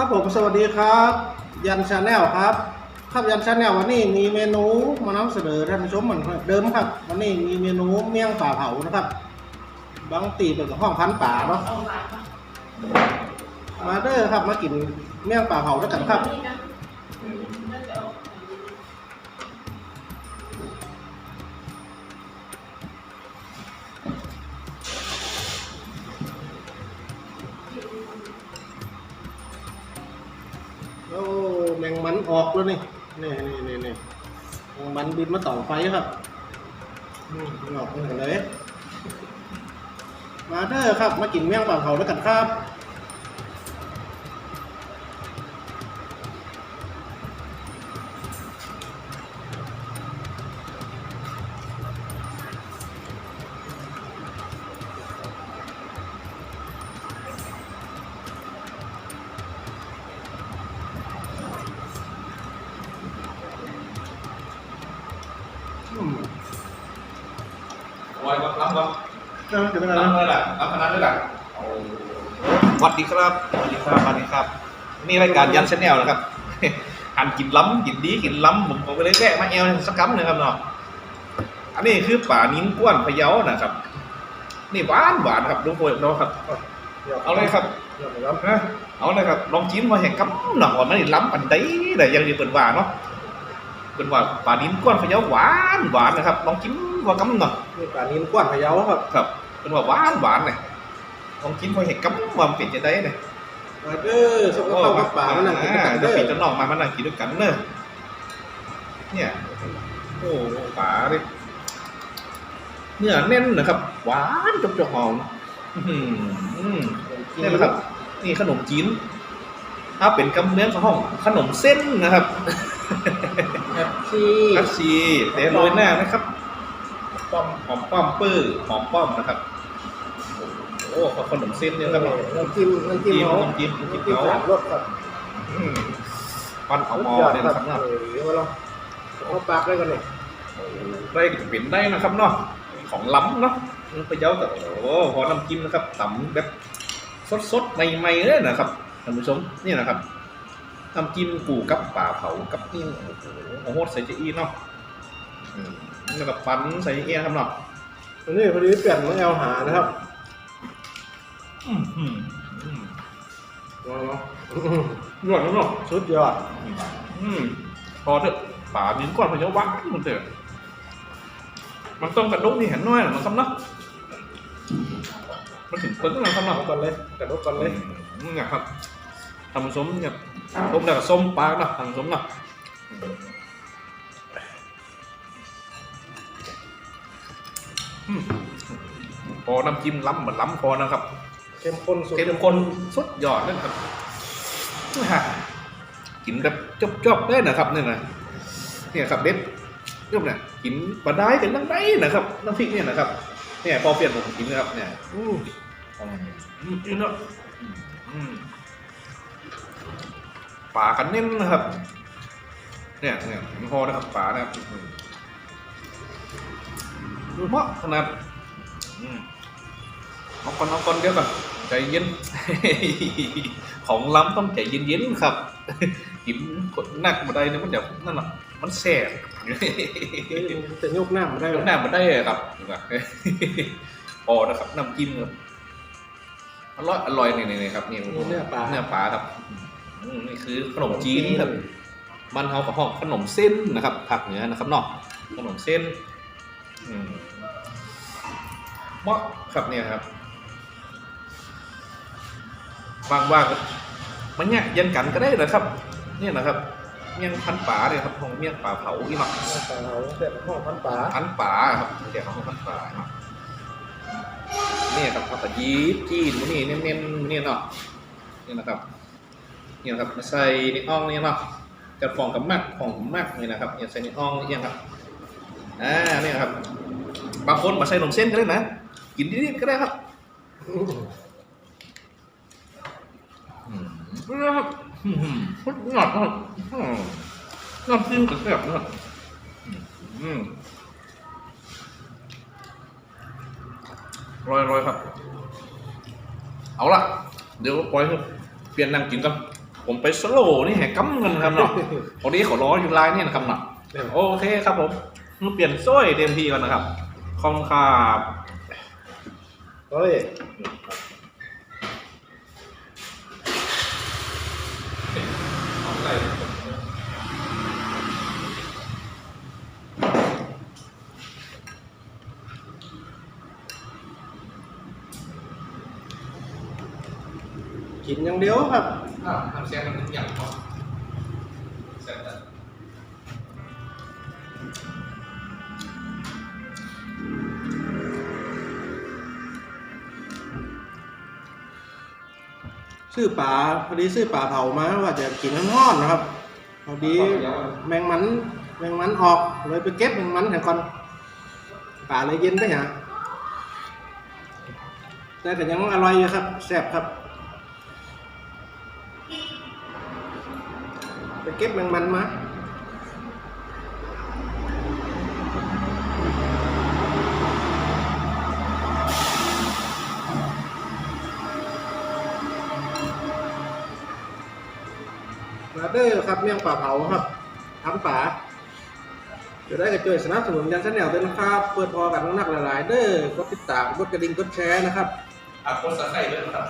ครับผมสวัสดีครับ ยันชาแนลครับ ครับยันชาแนลวันนี้มีเมนูมานำเสนอท่านผู้ชมเหมือนเดิมครับ วันนี้มีเมนูเมี่ยงป่าเผานะครับ บางตีเป็นกับห้องพันป่าเนาะมาเด้อครับมากินเมี่ยงป่าเผาด้วยกันครับ งมันออกแล้วนี่นี่นี่นี่นี่แมงมันบินมาต่อไฟครับนี่ออกเลยมาเด้อครับ มากินแมงป่าเขาด้วยกันครับ เจ้าจะเป็นอะไรรับเลยแหละรับคณะด้วยกันสวัสดีครับสวัสดีครับสวัสดีครับ นี่รายการยันชาแนลนะครับหันกินล้ำกินดีกินล้ำผมก็เลยแวะมาแอลสักคำหนึ่งครับเนาะอันนี้คือป่านิ้นก้วนพะเยานะครับ นี่หวานหวานครับดูโวยเนาะครับ เอาเลยครับเดี๋ยวครับนะเอาเลยครับลองจิ้มมาแห่งกำหนักว่ามันนี่ล้ำปันใดแต่ยังดีเปินว่าเนาะเป็นว่าป่านิ้นก้วนพะเยาหวานหวานนะครับลองจิ้มว่ากำหนัก นี่ป่านินกว้านพะเยาครับครับเป็นว่าหวานหวานเลยลองกินพอเห็นกัว่ามเปลี่ยนจะได้เลยมาเด้อสกับข้ากับป่ามานั่งกินกันเด้อปีจะนอกมามานั่งกินด้วยกันเนอะเนี่ยโอ้ป่าเลยเนื้อแน่นนะครับ หวานจบจะหอมอื้อหือนี่แหละครับ นี่ขนมจีนถ้าเป็นกำเนื้อของห้องขนมเส้นนะครับแฮปซี่คัชชีเตะโรยหน้านะครับ ป้อมหอมป้อมปื้อหอมป้อมนะครับ โอ้โหขนมเส้นเนี่ยครับน้ำจิ้มน้ำจิ้มเขาน้ำจิ้มน้ำจิ้มน้ำจิ้มเขาสามรสครับอืมปันเอาหมอสุดยอดเนี่ยครันะครับบเนาะเออเดี๋ยวเราเอาปากได้กันเลยได้เป็นได้นะครับเนาะของล้ำเนาะไปเย้าแต่โอ้โหพอน้ำจิ้มนะครับตำแบบสดๆใหม่ๆเลยนะครับท่านผู้ชมนี่นะครับน้ำจิ้มกูกับป่าเผากับนี่โอ้โหโอ้โหใส่เจอีเนาะอืม แล้วก็ปั้นใส่เอียครับเนาะวันนี้พอดีเปลี่ยนมาแอลหานะครับอืมอืมอืมอ๋อยอดแล้วเนาะสุดยอดอืมพอเถอะป่านิ้นก่อนพะเยาวักมันเถอะมันต้องกระดุกนี่เห็นน้อยหรอมันคำเนาะมันถึงเปิ้ลแล้วคำเนาะเอาก่อนเลยกระดกก่อนเลยอืมเนี่ยครับทำส้มเนี่ยส้มแล้วก็ส้มปลาเนาะทำส้มเนาะ พอน้ำจิ้มล้ำเหมือนล้ำพอนะครับเข้มข้นสุดเข้มข้นสุดยอดเลยนะครับฮะกินแบบจบๆเลยนะครับเนี่ยนะเนี่ยครับเด็ดยกเนี่ยกินปลาได้เป็นตั้งได้นะครับน้ำพริกเนี่ยนะครับ เนี่ยพอเปลี่ยนผมกินนะครับ เนี่ยอืมอืมอืมอืมเนอะอืมอืมปลากันเน้นนะครับ เนี่ยเนี่ยพอนะครับปลานะครับอืมดู เหมาะขนาดอืมเอาก่อนเอาก่อนเดี๋ยวก่อนใจเย็น ของล้ำต้องใจเย็นๆครับกินกดหนักมาได้เนี่ยมันจะนั่นน่ะมันแสบจะยกหน้ามาได้ยกหน้ามาได้ครับพอนะครับน้ำจิ้มครับอร่อยอร่อยนี่นี่ครับนี่เนื้อปลาเนื้อปลาครับอืมนี่คือขนมจีนครับมันเขากับห้องขนมเส้นนะครับผักเหนือนะครับเนาะขนมเส้น อืมเหมาะครับเนี่ยครับว่างว่าก็มันเนี่ยยันกันก็ได้นะครับ เนี่ยนะครับเมี่ยงพันป่าเนี่ยครับของเมี่ยงป่าเผาอีหมักปลาเขาเสร็จห้องพันป่าพันป่าครับเดี๋ยวเขาพันป่าครับนี่ครับเขาก็ยีบจีนนี่เน้นๆนี่เนาะนี่นะครับนี่นะครับมาใส่ในอ่องนี่เนาะกระฟองกับมักของมักนี่นะครับอย่าใส่ในอ่องนี่ยังครับ อ่านี่นะครับ บางคนมาใส่นมเส้นก็ได้นะ กินนิดๆก็ได้ครับอืมนะครับอืมพุดหนอดครับอืมน้ำจิ้มกระเทียมนะครับอืมรอยรอยครับ เอาละเดี๋ยวปล่อยให้เปลี่ยนนั่งกินกัน ผมไปสโลว์นี่แหกกำเงินครับเนาะพอดีเขาร้ออยู่ไลน์เนี่ยนะครับเนาะโอเคครับผม มาเปลี่ยนโซ่เต็มทีก่อนนะครับขอบคุณครับเฮ้ยกินอย่างเดียวครับอ้าทำเสียงมันอย่างพอ ซื้อปลาพอดีซื้อปลาเผามาว่าจะกินน้ำห้อนนะครับพอดีแมงมันแมงมันออกเลยไปเก็บแมงมันแถวก่อนปลาเลยเย็นไปหาแต่แต่ยังอร่อยอยู่ครับแซ่บครับไปเก็บแมงมันมาับเด้อครับเมี่ยงป่าเผาครับทำป่าจะได้กระช่วยสนับสนุนยันชาแนลด้วยนะครับ เปิดพอกันนักหลายๆเด้อกดติดตามกดกระดิ่งกดแชร์นะครับอะโคตรสะใจด้วยนะครับ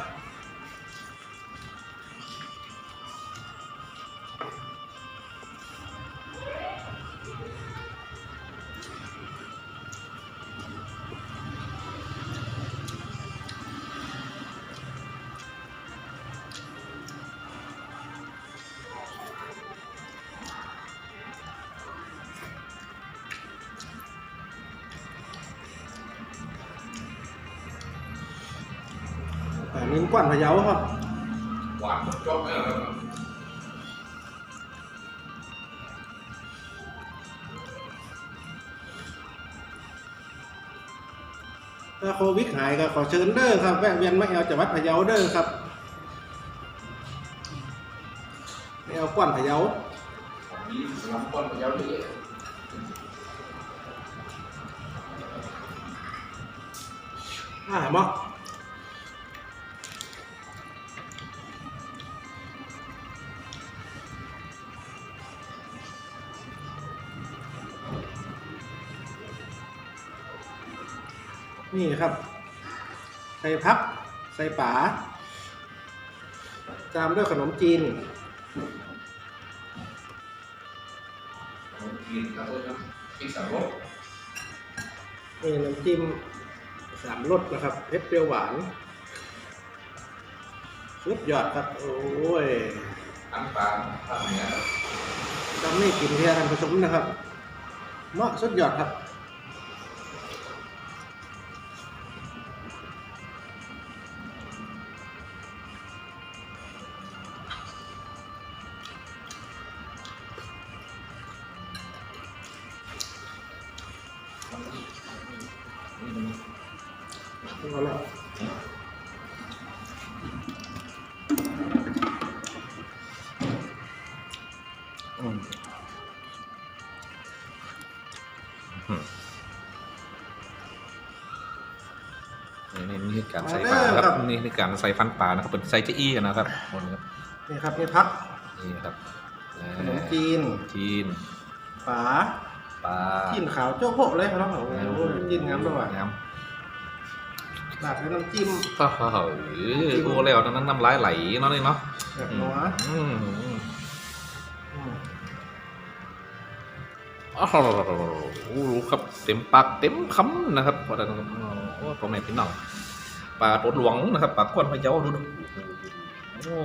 อ่านิ้นกว้านพะเยาครับหวานจบเลยครับถ้าโควิดหายก็ขอเชิญเด้อครับ แวะเวียนมาแอวจังหวัดพะเยาเด้อครับแอวกว้านพะเยาของนี้ลำก้นพะเยาวเลยอ่าหมอ นี่ครับ ใส่พักใส่ป๋าตามด้วยขนมจีนกินแล้วก็พริกสับรสนี่น้ำจิ้มสามรสนะครับเผ็ดเปรี้ยวหวานสุดยอดครับ โอ้ยอันปลาทำเนี่ยจำนี่กินเพียกันผสมนะครับ เหมาะสุดยอดครับ เอาละนี่นี่คือการใส่ปลานะครับนี่คือการใส่ฟันปลานะครับเป็นใส่เจอี้กันนะครับหมดครับนี่ครับนี่พักนี่ครับขนมจีนจีนฝาปลาจีนขาวโจ๊กโปะเลยครับโอ้โหจีนงามด้วยงาม หลากด้วยน้ำจิ้มก็เฮ้ยโอ้แล้วนั้นน้ำลายไหลเนาะนี่เนาะแบบนัวอืมอืมอ้าวโอ้ครับเต็มปากเต็มคำนะครับพอได้นะครับโอ้พ่อแม่พี่น้องปลาปดหลวงนะครับปลากวนพะเยาดูดูโอ้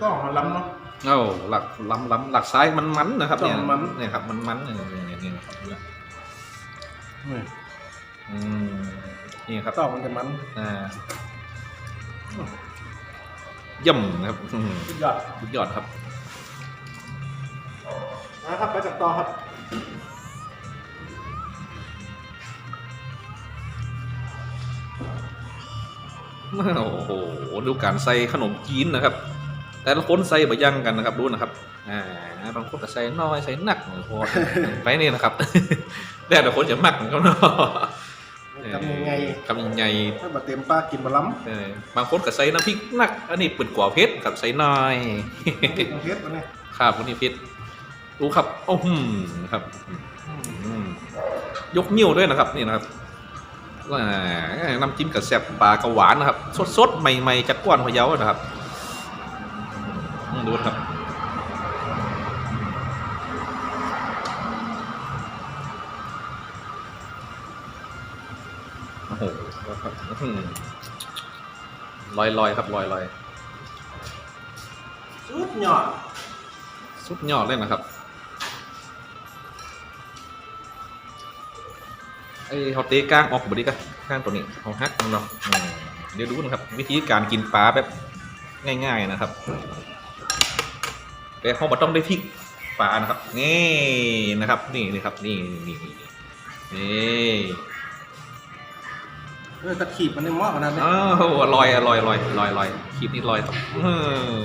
ก็มาล้ำเนาะ เอ้าหลักล้ำล้ำหลักซ้ายมันมันนะครับเนี่ยมันเนี่ยครับมันมันเนี่ยเนี่ยเนี่ยเนี่ยครับเนี่ยนี่อืมนี่ครับต้องมันจะมันอ่าเย่ำนะครับอืมสุดยอดสุดยอดครับนะครับไปจับต่อครับโอ้โหดูการใส่ขนมจีนนะครับ แต่ละคนใส่บะยังกันนะครับดูนะครับอ่าบางคนก็ใส่น้อยใส่หนักพอไปนี่นะครับแต่ละคนจะมักกันก็เนาะมกำยังไงกำยังไงถ้าบะเต็มปลากินบะล้เออบางคนก็ใส่น้ำพริกหนัก อันนี้เปิดกว่าเพชรกับใส่น้อยำพริกเทศอันนี้ครับวันนี้เพชรรู้ครับโอ้โหครับอืมยกนิ้วด้วยนะครับนี่นะครับอ่าน้ำจิ้มกับแซ่บปลากระหวานนะครับ สดๆ ใหม่ ๆจากกวนพะเยานะครับอืม ดูนะครับโอ้โหอื้อหือลอยลอยๆครับลอยลอยสุดยอดๆสุดยอดเลยนะครับไอ้เขาเตะก้างออกบดีกันก้างตัวนี้เขาฮักมันเนาะอืมเดี๋ยวดูนะครับ วิธีการกินปลาแบบง่าย ๆ นะครับ แต่เขาบ่ต้องได้พริกปลานะครับนี่นะครับ นี่นี่ครับนี่นี่นี่นี่นี่เออตะขีบมันในหม้อขนาดนี้อ้าวลอยอะลอยลอยลอยลอยคลิปนี้ลอยครับอืม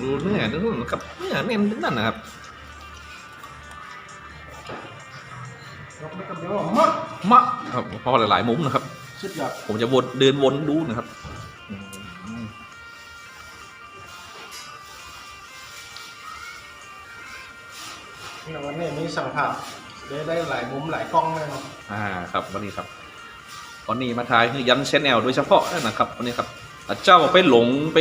ดูเนื้อดูนะครับเนื้อเน้นนั่นนะครับยกไม่กับเดี๋ยวมะมะครับเพราะหลายๆมุมนะครับ สุดยอดผมจะวนเดินวนดูนะครับอืมนี่วันนี้มีสั่งภาพได้ได้หลายมุมหลายกล้องเลยเนาะอ่าครับวันนี้ครับวันนี้มาทายคือยันเชนแนลโดยเฉพาะนะครับวันนี้ครับอะเจ้าไปหลงไป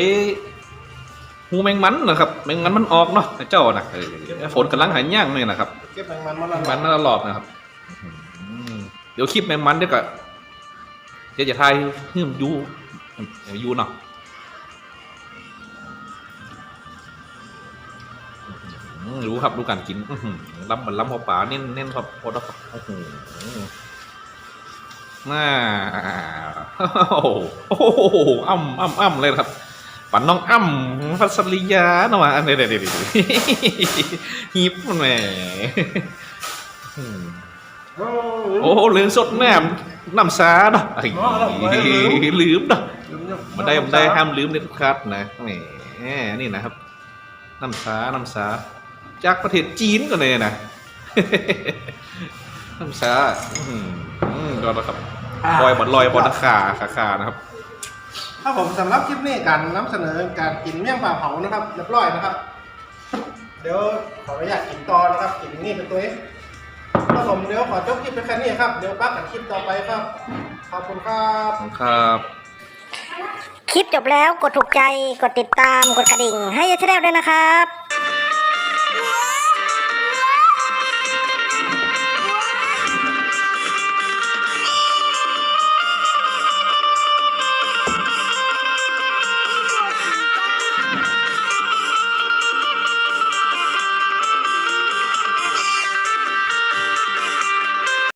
หูแมงมันนะครับแมงมันมันออกเนาะเจ้านะเออฝนกำลังหายย่างเลยนะครับเก็บแมงมันมาแล้วมันตลอดนะครับอืมเดี๋ยวคลิปแมงมันเดี๋ยวก็ เดี๋ยวจะทายให้มันอยูให้มันอยูเนาะอืมรู้ครับรู้การกินอื้อหือล้ำเหมือนล้ำหัวป่าเน้นเน้นครับพอแล้วครับโอ้โหน่าโอ้โหโอ้โหอ้ำอ้ำอ้ำเลยนะครับปันน้องอ้ำพัสริยาเนาะมาอันเดี๋ยวเดี๋ยวเดี๋ยวฮิปแหมอืมโอ้โอ้โหลืมสดแนม น้ำสาเนาะไอ้ลืมเนาะมาได้มาได้ห้ามลืมเด็ดขาดนะแหมนี่นะครับน้ำสาน้ำสาจากประเทศจีนก็เลยนะน้ำสาอืมอืมก็แล้วครับลอยบอลลอยบอลขาขาขานะครับครับผมสำหรับคลิปนี้การนำเสนอการกินเมี่ยงปลาเผานะครับเรียบร้อยนะครับ เดี๋ยวขออนุญาตกินต่อนะครับกินนี่เป็นตัวเอง ครับผมเดี๋ยวขอจบคลิปไปแค่นี้ครับ เดี๋ยวปักกันคลิปต่อไปครับ ขอบคุณครับครับ คลิปจบแล้วกดถูกใจ กดติดตาม กดกระดิ่ง ให้ยายชาแนลด้วยนะครับ